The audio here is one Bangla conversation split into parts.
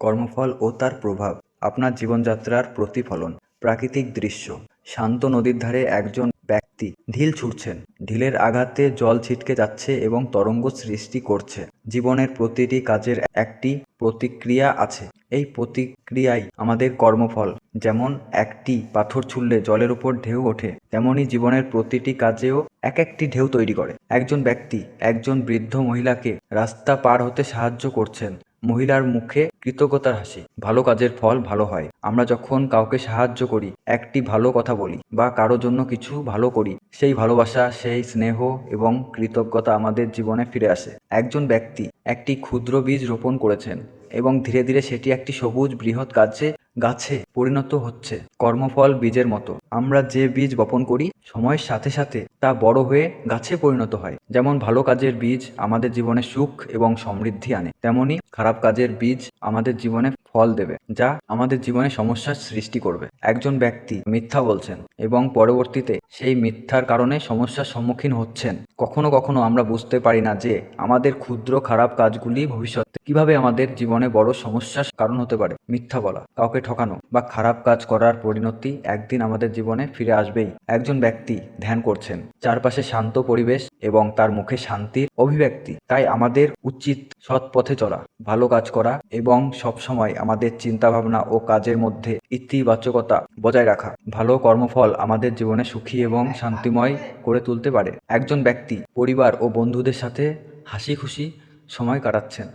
কর্মফল ও তার প্রভাব, আপনার জীবনযাত্রার প্রতিফলন, প্রাকৃতিক দৃশ্য। শান্ত নদীর ধারে একজন ব্যক্তি ঢিল ছুঁড়ছেন ঢিলের আঘাতে জল ছিটকে যাচ্ছে এবং তরঙ্গ সৃষ্টি করছে। জীবনের প্রতিটি কাজের একটি প্রতিক্রিয়া আছে। এই প্রতিক্রিয়াই আমাদের কর্মফল। যেমন একটি পাথর ছুঁড়লে জলের উপর ঢেউ ওঠে, তেমনি জীবনের প্রতিটি কাজেও এক একটি ঢেউ তৈরি করে। একজন ব্যক্তি, একজন বৃদ্ধ মহিলাকে রাস্তা পার হতে সাহায্য করছেন। মহিলার মুখে কৃতজ্ঞতার হাসি। ভালো কাজের ফল ভালো হয়। আমরা যখন কাউকে সাহায্য করি, একটি ভালো কথা বলি বা কারও জন্য কিছু ভালো করি, সেই ভালোবাসা, সেই স্নেহ এবং কৃতজ্ঞতা আমাদের জীবনে ফিরে আসে। একজন ব্যক্তি একটি ক্ষুদ্র বীজ রোপণ করেছেন এবং ধীরে ধীরে সেটি একটি সবুজ বৃহৎ গাছে গাছে পরিণত হচ্ছে। কর্মফল বীজের মতো। আমরা যে বীজ বপন করি, সময়ের সাথে সাথে তা বড় হয়ে গাছে পরিণত হয়। যেমন ভালো কাজের বীজ আমাদের জীবনে সুখ এবং সমৃদ্ধি আনে, তেমনি খারাপ কাজের বীজ আমাদের জীবনে ফল দেবে, যা আমাদের জীবনে সমস্যার সৃষ্টি করবে। একজন ব্যক্তি মিথ্যা বলছেন এবং পরবর্তীতে সেই মিথ্যার কারণে সমস্যার সম্মুখীন হচ্ছেন। কখনো কখনো আমরা বুঝতে পারি না যে আমাদের ক্ষুদ্র খারাপ কাজগুলি ভবিষ্যতে কীভাবে আমাদের জীবনে বড় সমস্যার কারণ হতে পারে। মিথ্যা বলা, কাউকে ঠকানো বা খারাপ কাজ করার পরিণতি একদিন আমাদের জীবনে ফিরে আসবেই। একজন ব্যক্তি ধ্যান করছেন চারপাশে শান্ত পরিবেশ এবং তার মুখে শান্তির অভিব্যক্তি। তাই আমাদের উচিত সৎ পথে চলা, ভালো কাজ করা এবং সবসময় আমাদের চিন্তাভাবনা ও কাজের মধ্যে ইতিবাচকতা বজায় রাখা। ভালো কর্মফল আমাদের জীবনে সুখী এবং শান্তিময় করে তুলতে পারে। একজন ব্যক্তি, পরিবার ও বন্ধুদের সাথে হাসি খুশি সময় কাটাচ্ছেন।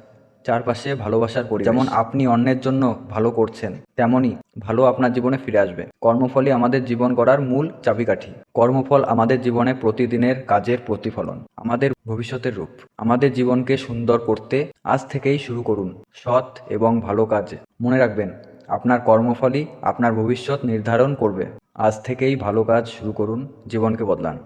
চারপাশে ভালোবাসার পরিবেশ। যেমন আপনি অন্যের জন্য ভালো করছেন তেমনই ভালো আপনার জীবনে ফিরে আসবে। কর্মফলই আমাদের জীবন গড়ার মূল চাবিকাঠি। কর্মফল আমাদের জীবনে প্রতিদিনের কাজের প্রতিফলন, আমাদের ভবিষ্যতের রূপ। আমাদের জীবনকে সুন্দর করতে আজ থেকেই শুরু করুন সৎ এবং ভালো কাজ। মনে রাখবেন, আপনার কর্মফলই আপনার ভবিষ্যৎ নির্ধারণ করবে। আজ থেকেই ভালো কাজ শুরু করুন, জীবনকে বদলান।